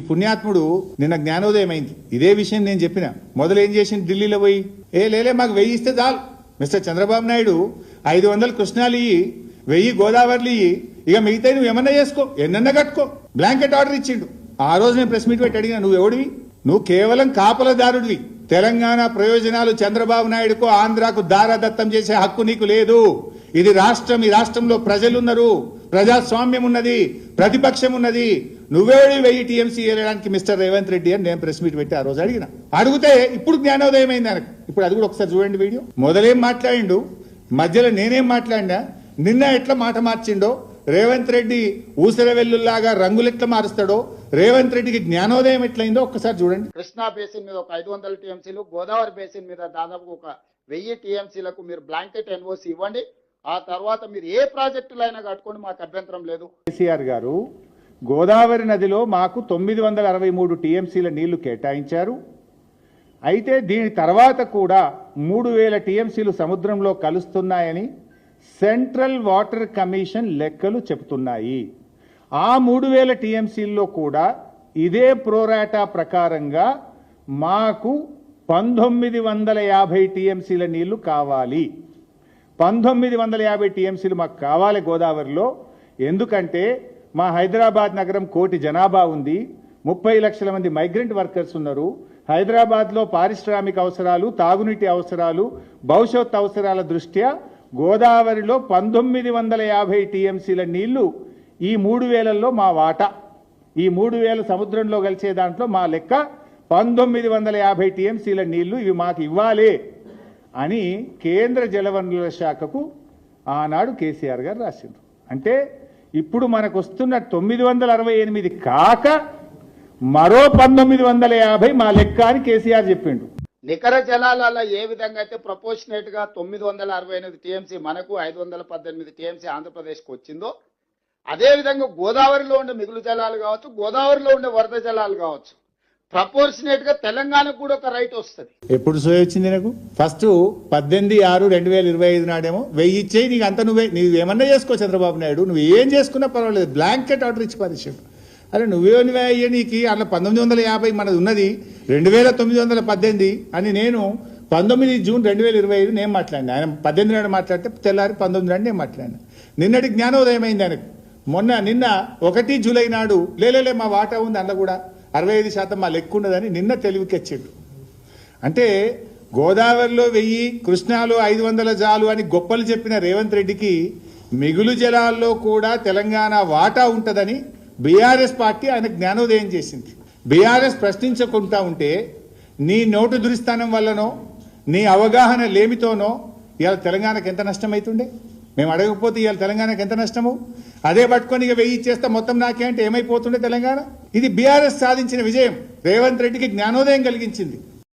ఈ పుణ్యాత్ముడు నిన్న జ్ఞానోదయం అయింది ఇదే విషయం నేను చెప్పిన. మొదలు ఏం చేసింది ఢిల్లీలో పోయి? ఏ లేలే మాకు వెయ్యి ఇస్తే చాలు. మిస్టర్ చంద్రబాబు నాయుడు ఐదు వందలు కృష్ణాలు ఇయ్యి వెయ్యి గోదావరిలు ఇయ్యి ఇక మిగతా నువ్వు ఏమన్నా చేసుకో ఎన్నన్నా కట్టుకో. బ్లాంకెట్ ఆర్డర్ ఇచ్చిండు. ఆ రోజు నేను ప్రెస్ మీట్ పెట్టి అడిగిన నువ్వు ఎవడివి? నువ్వు కేవలం కాపలదారుడివి. తెలంగాణ ప్రయోజనాలు చంద్రబాబు నాయుడుకు ఆంధ్రాకు దారాదత్తం చేసే హక్కు నీకు లేదు. ఇది రాష్ట్రం ఈ రాష్ట్రంలో ప్రజలున్నారు. ప్రజాస్వామ్యం ఉన్నది ప్రతిపక్షం ఉన్నది. నువ్వేడి వెయ్యి టీఎంసీ వెళ్ళడానికి మిస్టర్ రేవంత్ రెడ్డి అని నేను ప్రెస్ మీట్ పెట్టి ఆ రోజు అడిగిన. అడిగితే ఇప్పుడు జ్ఞానోదయం అయింది ఆయనకు. ఇప్పుడు అది కూడా ఒకసారి చూడండి వీడియో. మొదలేం మాట్లాడిండు మధ్యలో నేనేం మాట్లాడినా నిన్న ఎట్లా మాట మార్చిండో రేవంత్ రెడ్డి ఊసర వెల్లుల్లాగా రంగులు ఎట్లా మారుస్తాడో రేవంత్ రెడ్డికి జ్ఞానోదయం ఎట్లయిందో ఒక్కసారి చూడండి. కృష్ణా బేసిన్ మీద ఒక ఐదు వందల టీఎంసీలు గోదావరి బేసిన్ మీద దాదాపు ఒక వెయ్యి టీఎంసీలకు మీరు బ్లాంకెట్ ఎన్ఓసి ఇవ్వండి. ఆ తర్వాత మీరు ఏ ప్రాజెక్టులైనా కట్టుకోండి మాకు అభ్యంతరం లేదు. కేసీఆర్ గారు గోదావరి నదిలో మాకు తొమ్మిది వందల అరవై మూడు టీఎంసీల నీళ్ళు కేటాయించారు. అయితే దీని తర్వాత కూడా మూడు వేల టీఎంసీలు సముద్రంలో కలుస్తున్నాయని సెంట్రల్ వాటర్ కమిషన్ లెక్కలు చెబుతున్నాయి. ఆ మూడు వేల టీఎంసీల్లో కూడా ఇదే ప్రోరాటా ప్రకారంగా మాకు పంతొమ్మిది వందల యాభై టీఎంసీల నీళ్ళు కావాలి. పంతొమ్మిది వందల యాభై టీఎంసీలు మాకు కావాలి గోదావరిలో. ఎందుకంటే మా హైదరాబాద్ నగరం కోటి జనాభా ఉంది. ముప్పై లక్షల మంది మైగ్రెంట్ వర్కర్స్ ఉన్నారు. హైదరాబాద్లో పారిశ్రామిక అవసరాలు తాగునీటి అవసరాలు భవిష్యత్ అవసరాల దృష్ట్యా గోదావరిలో పంతొమ్మిది వందల యాభై టీఎంసీల నీళ్ళు ఈ మూడు వేలల్లో మా వాటా. ఈ మూడు వేల సముద్రంలో కలిసే దాంట్లో మా లెక్క పంతొమ్మిది వందల యాభై టీఎంసీల నీళ్ళు ఇవి మాకు ఇవ్వాలి అని కేంద్ర జలవనరుల శాఖకు ఆనాడు కేసీఆర్ గారు రాసిండ్రు. అంటే ఇప్పుడు మనకు వస్తున్న తొమ్మిది వందల అరవై ఎనిమిది కాక మరో పంతొమ్మిది వందల యాభై మా లెక్క అని కేసీఆర్ చెప్పిండు. నికర జలాలలో ఏ విధంగా అయితే ప్రపోర్షనేట్గా తొమ్మిది వందల అరవై ఎనిమిది టీఎంసీ మనకు ఐదు వందల పద్దెనిమిది టీఎంసీ ఆంధ్రప్రదేశ్కి వచ్చిందో అదే విధంగా గోదావరిలో ఉండే మిగులు జలాలు కావచ్చు గోదావరిలో ఉండే వరద జలాలు కావచ్చు ప్రపోర్షనేట్గా తెలంగాణకు కూడా ఒక రైట్ వస్తుంది. ఎప్పుడు సోయ వచ్చింది నాకు? ఫస్ట్ పద్దెనిమిది ఆరు రెండు వేల ఇరవై ఐదు నాడేమో వెయ్యి ఇచ్చేయి నీకు అంత నువ్వే నువ్వు ఏమన్నా చేసుకో చంద్రబాబు నాయుడు నువ్వు ఏం చేసుకున్నా పర్వాలేదు బ్లాంకెట్ ఆర్డర్ ఇచ్చి పరిచయం అరే నువ్వే నువ్వే అయ్యే నీకు అలా పంతొమ్మిది వందల యాభై మనది ఉన్నది రెండు వేల తొమ్మిది వందల పద్దెనిమిది అని నేను పంతొమ్మిది జూన్ రెండు వేల ఇరవై ఐదు నేను మాట్లాడినా. ఆయన పద్దెనిమిది నాడు మాట్లాడితే తెల్లారి పంతొమ్మిది నాడు నేను మాట్లాడినా. నిన్నటి జ్ఞానోదయం అయింది ఆయనకు. మొన్న నిన్న ఒకటి జూలై నాడు లేలేలే మా వాటా ఉంది అందులో కూడా. అరవై ఐదు శాతం మా లెక్క ఉన్నదని నిన్న తెలివికెచ్చిండు అంటే గోదావరిలో వెయ్యి కృష్ణాలో ఐదు వందల జాలు అని గొప్పలు చెప్పిన రేవంత్ రెడ్డికి మిగులు జలాల్లో కూడా తెలంగాణ వాటా ఉంటుందని బీఆర్ఎస్ పార్టీ ఆయన జ్ఞానోదయం చేసింది. బీఆర్ఎస్ ప్రశ్నించకుండా ఉంటే నీ నోటు దురిస్థానం వల్లనో నీ అవగాహన లేమితోనో ఇవాళ తెలంగాణకు ఎంత నష్టమైతుండే? మేము అడగకపోతే ఇవాళ తెలంగాణకు ఎంత నష్టము? అదే పట్టుకొని ఇక వెయ్యి ఇచ్చేస్తే మొత్తం నాకే అంటే ఏమైపోతుండే తెలంగాణ? ఇది బీఆర్ఎస్ సాధించిన విజయం. రేవంత్ రెడ్డికి జ్ఞానోదయం కలిగించింది.